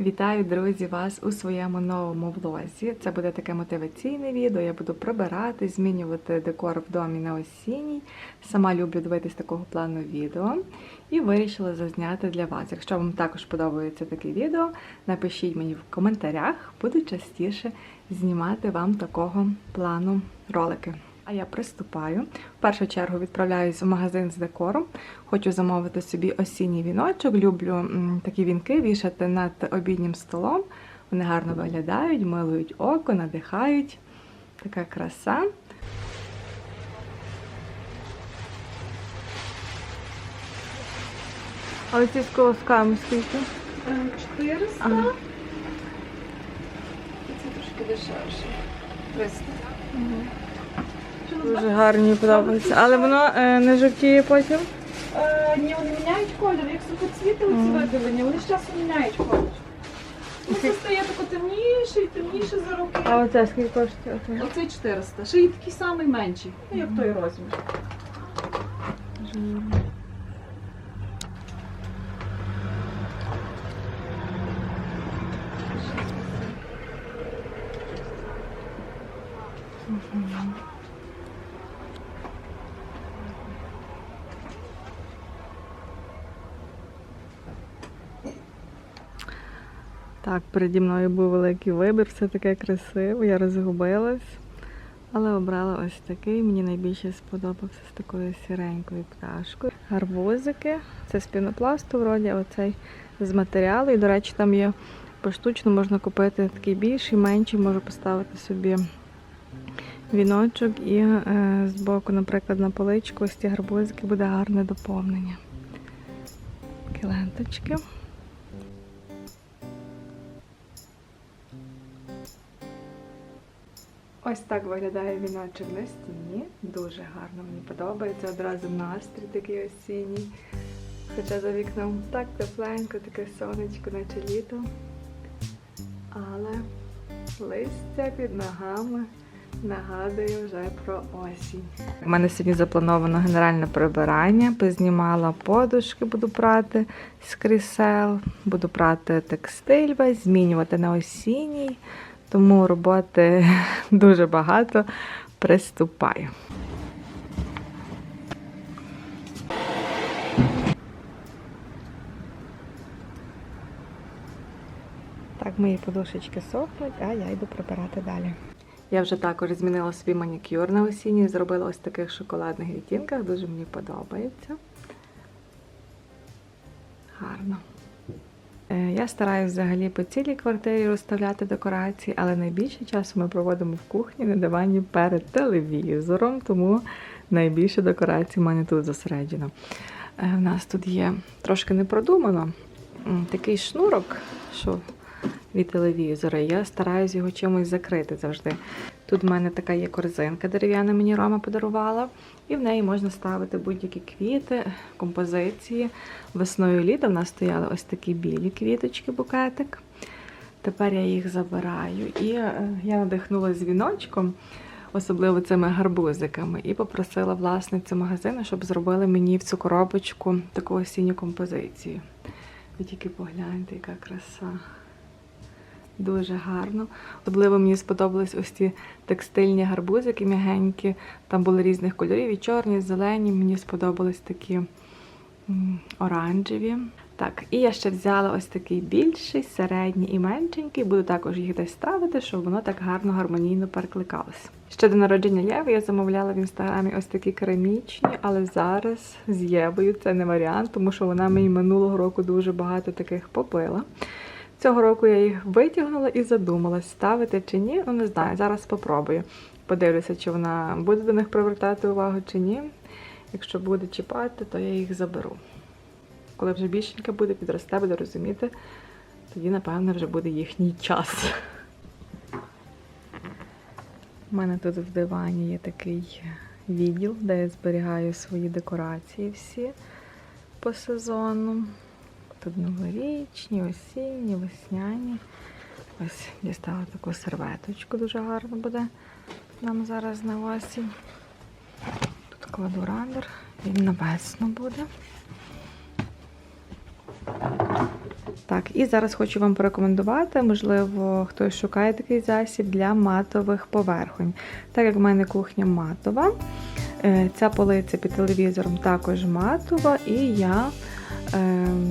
Вітаю, друзі, вас у своєму новому влозі. Це буде таке мотиваційне відео. Я буду прибирати, змінювати декор в домі на осінній. Сама люблю дивитись такого плану відео і вирішила зазняти для вас. Якщо вам також подобається таке відео, напишіть мені в коментарях, буду частіше знімати вам такого плану ролики. А я приступаю. В першу чергу відправляюсь в магазин з декором. Хочу замовити собі осінній віночок. Люблю такі вінки вішати над обіднім столом. Вони гарно виглядають, милують око, надихають. Така краса. А оці з колосками скільки? 400. Ага. Це трошки дешевше. 300. Дуже гарні подобаються. Але воно е, не жовтіє потім. Е, ні, вони міняють колір. Як сухоцвіти оці Мгм. виділені, вони з часом міняють колір. Ну, це стає тако темніше і темніше за роки. А оце скільки коштує? Оце? Оцей 400. Ще й такий самий менший. Ну, як той розмір. Так, переді мною був великий вибір, все таке красиво, я розгубилась. Але обрала ось такий. Мені найбільше сподобався з такою сіренькою пташкою. Гарбузики, це з пінопласту, вроді, оцей з матеріалу. І, до речі, там є поштучно, можна купити такий більший, менший, можу поставити собі віночок і е, збоку, наприклад, на поличку ось ці гарбузики буде гарне доповнення. Такі ленточки. Ось так виглядає віночок на стіні. Дуже гарно мені подобається. Одразу настрій такий осінній. Хоча за вікном так тепленько, таке сонечко, наче літо. Але листя під ногами нагадує вже про осінь. У мене сьогодні заплановано генеральне прибирання. Познімала подушки, буду прати з крісел, буду прати текстиль весь, змінювати на осінній. Тому роботи дуже багато. Приступаю. Так, мої подушечки сохнуть, а я йду прибирати далі. Я вже також змінила свій манікюр на осінній, зробила ось таких шоколадних відтінках, дуже мені подобається. Гарно. Е, Я стараюся взагалі по цілій квартирі розставляти декорації, але найбільше часу ми проводимо в кухні на дивані перед телевізором, тому найбільше декорацій в мене тут зосереджено. Е, У нас тут є трошки не продумано такий шнурок, що від телевізора. Я стараюсь його чимось закрити завжди. Тут в мене така є корзинка дерев'яна, мені Рома подарувала, і в неї можна ставити будь-які квіти, композиції. Весною і літом в нас стояли ось такі білі квіточки, букетик. Тепер я їх забираю. І е, я надихнулася віночком, особливо цими гарбузиками, і попросила власницю магазину, щоб зробили мені в цю коробочку таку осінню композицію. Ви тільки погляньте, яка краса. Дуже гарно. Особливо мені сподобались ось ці текстильні гарбузики м'ягенькі. Там були різних кольорів, і чорні, і зелені. Мені сподобались такі оранжеві. Так, і я ще взяла ось такий більший, середній і меншенький. Буду також їх десь ставити, щоб воно так гарно, гармонійно перекликалось. Ще до народження Єви я замовляла в інстаграмі ось такі керамічні, але зараз з Євою це не варіант, тому що вона мені минулого року дуже багато таких попила. Цього року я їх витягнула і задумалась, ставити чи ні. Ну, не знаю, зараз спробую. Подивлюся, чи вона буде до них привертати увагу чи ні. Якщо буде чіпати, то я їх заберу. Коли вже більшенька буде, підросте, буде розуміти, тоді, напевно, вже буде їхній час. У мене тут в дивані є такий відділ, де я зберігаю свої декорації всі по сезону. Тут новорічні, осінні, весняні. Ось дістала таку серветочку, дуже гарно буде нам зараз на осінь. Тут кладу рандер, він на весну буде. Так, і зараз хочу вам порекомендувати, можливо, хтось шукає такий засіб для матових поверхонь. Так як в мене кухня матова, е, ця полиця під телевізором також матова, і я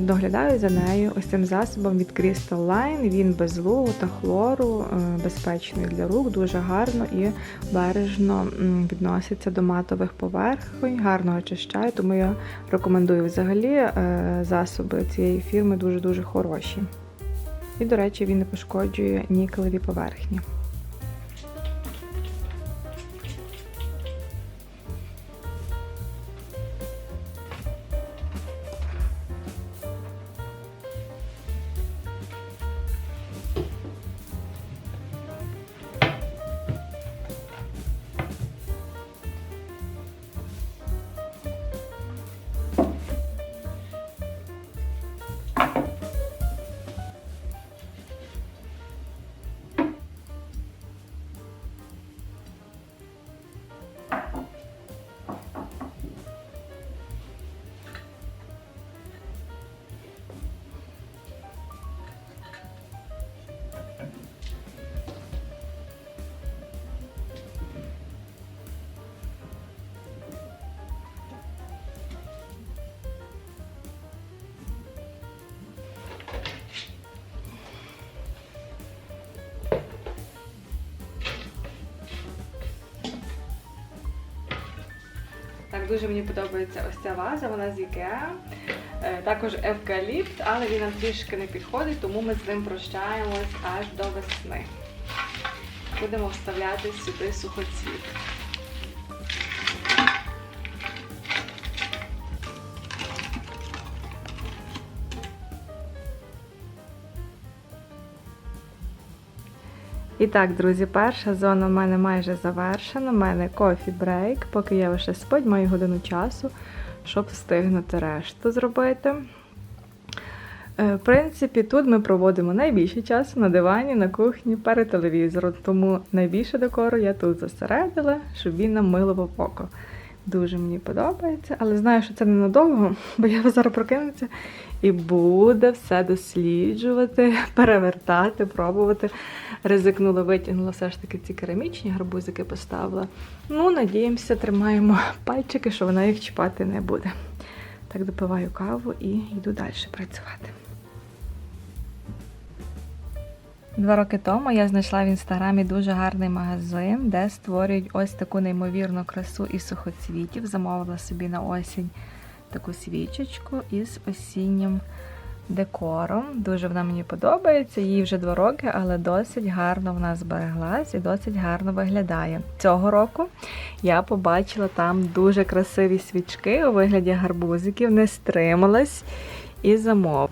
доглядаю за нею ось цим засобом від Crystal Line. Він без лугу та хлору, е, безпечний для рук, дуже гарно і бережно відноситься до матових поверхонь, гарно очищає, тому я рекомендую взагалі е, засоби цієї фірми дуже-дуже хороші. І, до речі, він не пошкоджує нікелеві поверхні. Дуже мені подобається ось ця ваза, вона з Ikea. Е, Також евкаліпт, але він нам трішки не підходить, тому ми з ним прощаємось аж до весни. Будемо вставляти сюди сухоцвіт. І так, друзі, перша зона в мене майже завершена. У мене кофі брейк, поки я лише спить, маю годину часу, щоб встигнути решту зробити. Е, В принципі, тут ми проводимо найбільше часу на дивані, на кухні, перед телевізором, тому найбільше декору я тут зосередила, щоб він нам мило в око. Дуже мені подобається, але знаю, що це ненадовго, бо я зараз прокинуся і буде все досліджувати, перевертати, пробувати. Ризикнула, витягнула все ж таки ці керамічні гарбузики поставила. Ну, надіємося, тримаємо пальчики, що вона їх чіпати не буде. Так, допиваю каву і йду далі працювати. Два роки тому я знайшла в інстаграмі дуже гарний магазин, де створюють ось таку неймовірну красу із сухоцвітів. Замовила собі на осінь таку свічечку із осіннім декором. Дуже вона мені подобається. Їй вже два роки, але досить гарно вона збереглась і досить гарно виглядає. Цього року я побачила там дуже красиві свічки у вигляді гарбузиків, не стрималась і замов.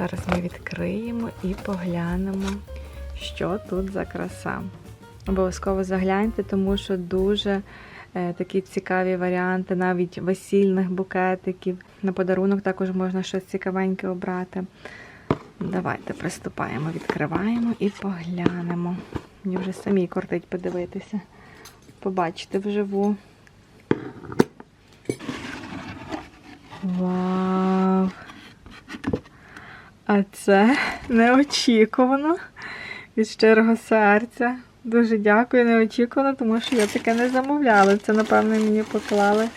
Зараз ми відкриємо і поглянемо, що тут за краса. Обов'язково загляньте, тому що дуже е, такі цікаві варіанти, навіть весільних букетиків. На подарунок також можна щось цікавеньке обрати. Давайте приступаємо, відкриваємо і поглянемо. Мені вже самій кортить подивитися, побачити вживу. Вау! А це неочікувано від щирого серця. Дуже дякую, неочікувано, тому що я таке не замовляла. Це, напевно, мені поклали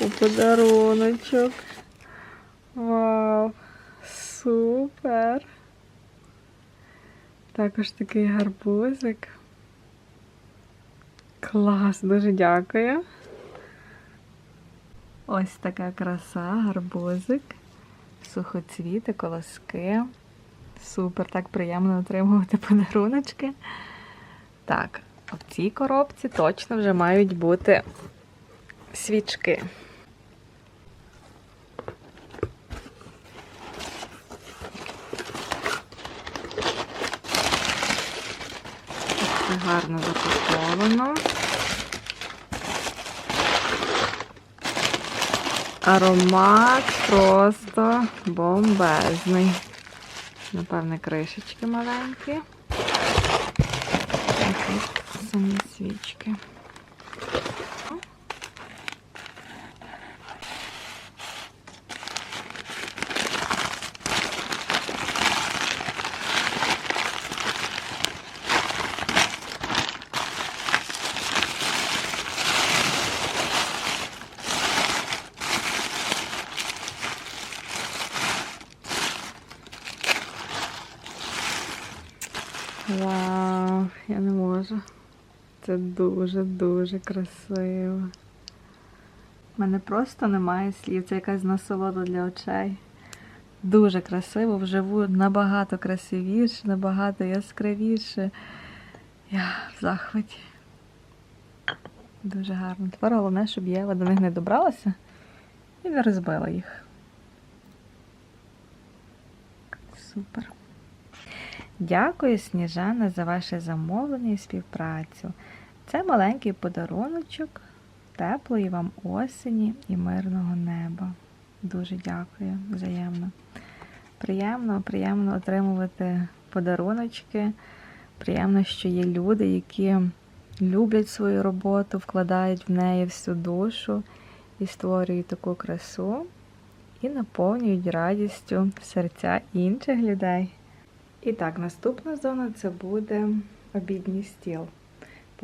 у подаруночок. Вау! Супер! Також такий гарбузик. Клас, дуже дякую. Ось така краса, гарбузик сухоцвіти, колоски. Супер, так приємно отримувати подаруночки. Так, в цій коробці точно вже мають бути свічки. Все гарно запаковано. Аромат просто бомбезний. Напевне, кришечки маленькі. І тут самі свічки. Вау, я не можу. Це дуже-дуже красиво. У мене просто немає слів. Це якась насолода для очей. Дуже красиво, вживу набагато красивіше, набагато яскравіше. Я в захваті. Дуже гарно. Тепер головне, щоб Єва до них не добралася і не розбила їх. Супер. Дякую, Сніжана, за ваше замовлення і співпрацю. Це маленький подаруночок теплої вам осені і мирного неба. Дуже дякую, взаємно. Приємно, приємно отримувати подаруночки. Приємно, що є люди, які люблять свою роботу, вкладають в неї всю душу і створюють таку красу і наповнюють радістю серця інших людей. І так, наступна зона це буде обідній стіл.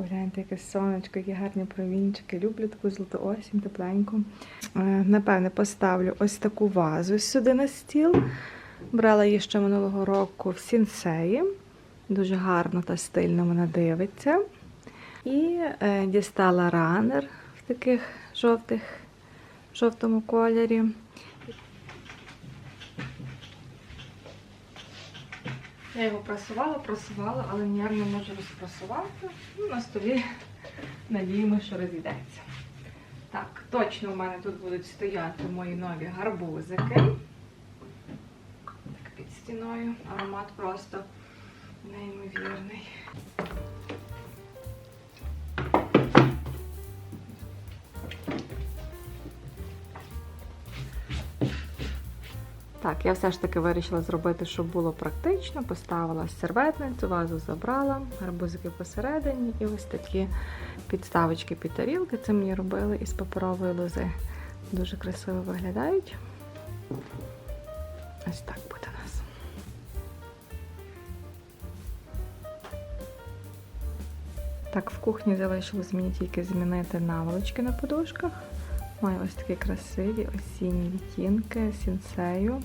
Погляньте, яке сонечко, які гарні провінчики. Люблю таку золоту осінь, тепленьку. Е, Напевне, поставлю ось таку вазу сюди на стіл. Брала її ще минулого року в сінсеї. Дуже гарно та стильно вона дивиться. І е, дістала ранер в таких жовтих, жовтому кольорі. Я його прасувала, прасувала, але ніяк не можу розпрасувати. Ну, на столі надіємо, що розійдеться. Так, точно у мене тут будуть стояти мої нові гарбузики. Так, під стіною. Аромат просто неймовірний. Так, я все ж таки вирішила зробити, щоб було практично. Поставила серветницю, вазу забрала, гарбузики посередині і ось такі підставочки під тарілки. Це мені робили із паперової лози. Дуже красиво виглядають. Ось так буде нас. Так, в кухні залишилось мені тільки змінити наволочки на подушках. Маю ось такі красиві осінні відтінки сінсею.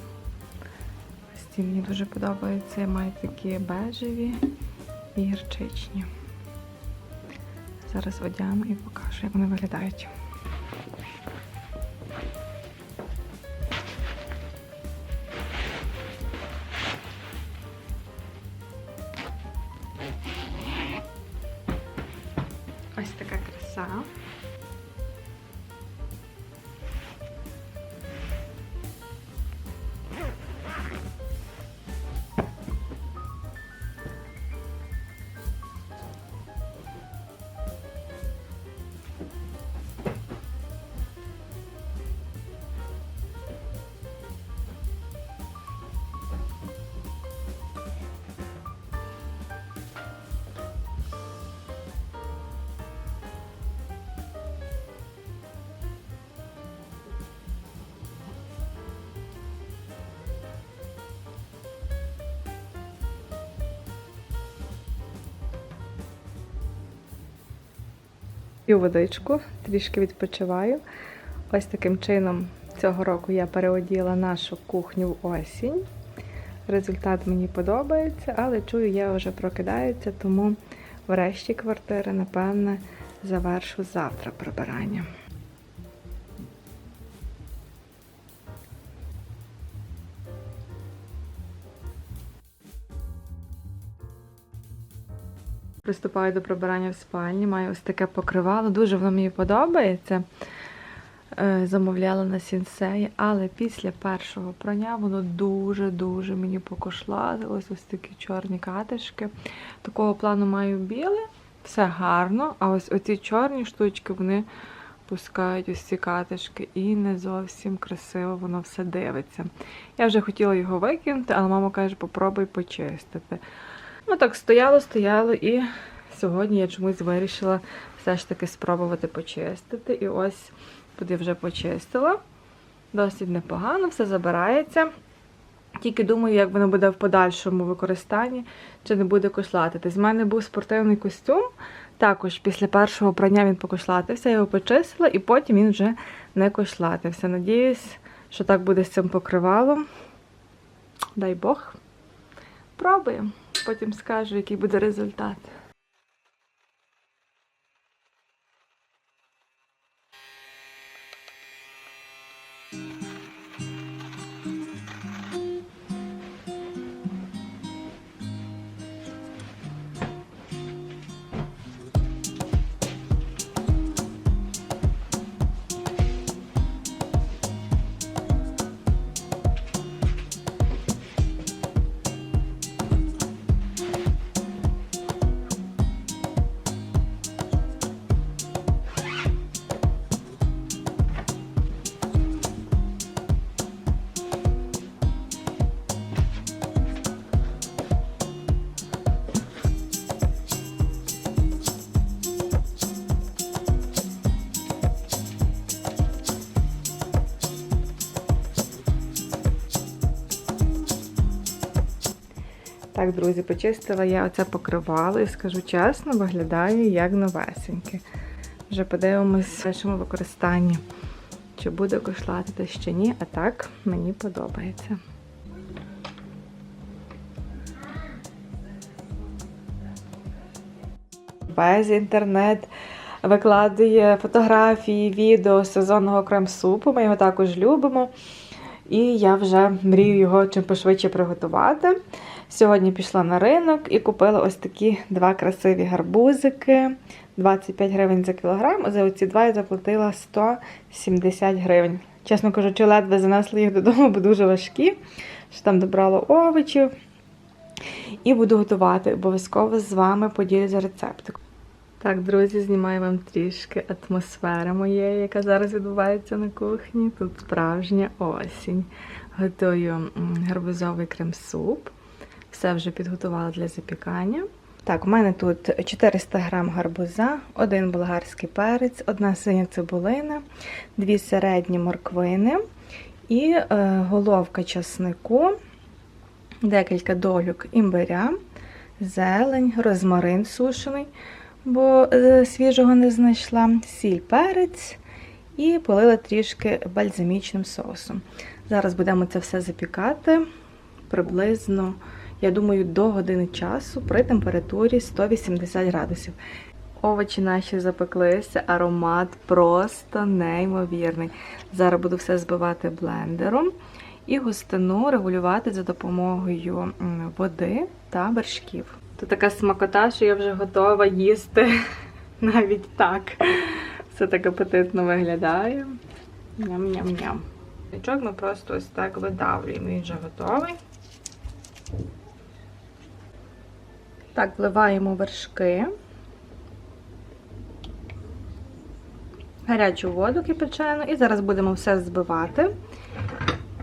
Ці мені дуже подобаються. Я маю такі бежеві і гірчичні. Зараз одягну і покажу, як вони виглядають. П'ю водичку, трішки відпочиваю. Ось таким чином цього року я переоділа нашу кухню в осінь. Результат мені подобається, але чую, я вже прокидається, тому врешті квартири, напевне, завершу завтра прибирання. Приступаю до прибирання в спальні. Маю ось таке покривало. Дуже воно мені подобається. Е, Замовляла на сінсеї, але після першого прання воно дуже-дуже мені покошлазилось. Ось такі чорні катишки. Такого плану маю біле, все гарно. А ось оці чорні штучки вони пускають ось ці катишки і не зовсім красиво воно все дивиться. Я вже хотіла його викинути, але мама каже, попробуй почистити. Ну так стояло, стояло, і сьогодні я чомусь вирішила все ж таки спробувати почистити. І ось куди вже почистила. Досить непогано, все забирається. Тільки думаю, як воно буде в подальшому використанні, чи не буде кошлатити. З мене був спортивний костюм. Також після першого прання він покошлатився, я його почистила, і потім він вже не кошлатився. Надіюсь, що так буде з цим покривалом. Дай Бог. Пробуємо, потім скажу, який буде результат. Так, друзі, почистила я оце покривало і скажу чесно, виглядає як новесеньке. Вже подивимось в першому використанні, чи буде кошлатити, чи ні, а так мені подобається. Весь інтернет викладає фотографії, відео сезонного крем-супу. Ми його також любимо. І я вже мрію його чим пошвидше приготувати. Сьогодні пішла на ринок і купила ось такі два красиві гарбузики. 25 гривень за кілограм. За оці два я заплатила 170 гривень. Чесно кажучи, ледве занесли їх додому, бо дуже важкі. Що там добрала овочів. І буду готувати. Обов'язково з вами поділюся рецептиком. Так, друзі, знімаю вам трішки атмосфери моєї, яка зараз відбувається на кухні. Тут справжня осінь. Готую гарбузовий крем-суп. Все вже підготувала для запікання. Так, у мене тут 400 грам гарбуза, один болгарський перець, одна синя цибулина, дві середні морквини і е, головка часнику, декілька долюк імбиря, зелень, розмарин сушений, бо е, свіжого не знайшла, сіль, перець і полила трішки бальзамічним соусом. Зараз будемо це все запікати приблизно я думаю, до години часу при температурі 180 градусів. Овочі наші запеклися, аромат просто неймовірний. Зараз буду все збивати блендером і густину регулювати за допомогою води та вершків. Тут така смакота, що я вже готова їсти навіть так. Все так апетитно виглядає. Ням-ням-ням. Річок ми просто ось так видавлюємо. Він вже готовий. Так, вливаємо вершки, гарячу воду кипячену, і зараз будемо все збивати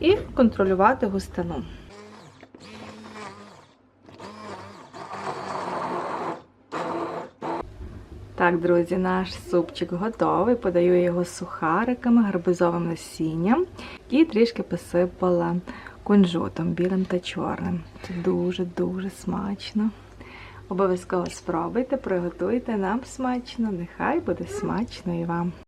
і контролювати густину. Так, друзі, наш супчик готовий. Подаю його сухариками, гарбузовим насінням і трішки посипала кунжутом білим та чорним. Це дуже-дуже смачно. Обов'язково спробуйте, приготуйте нам смачно, нехай буде смачно і вам.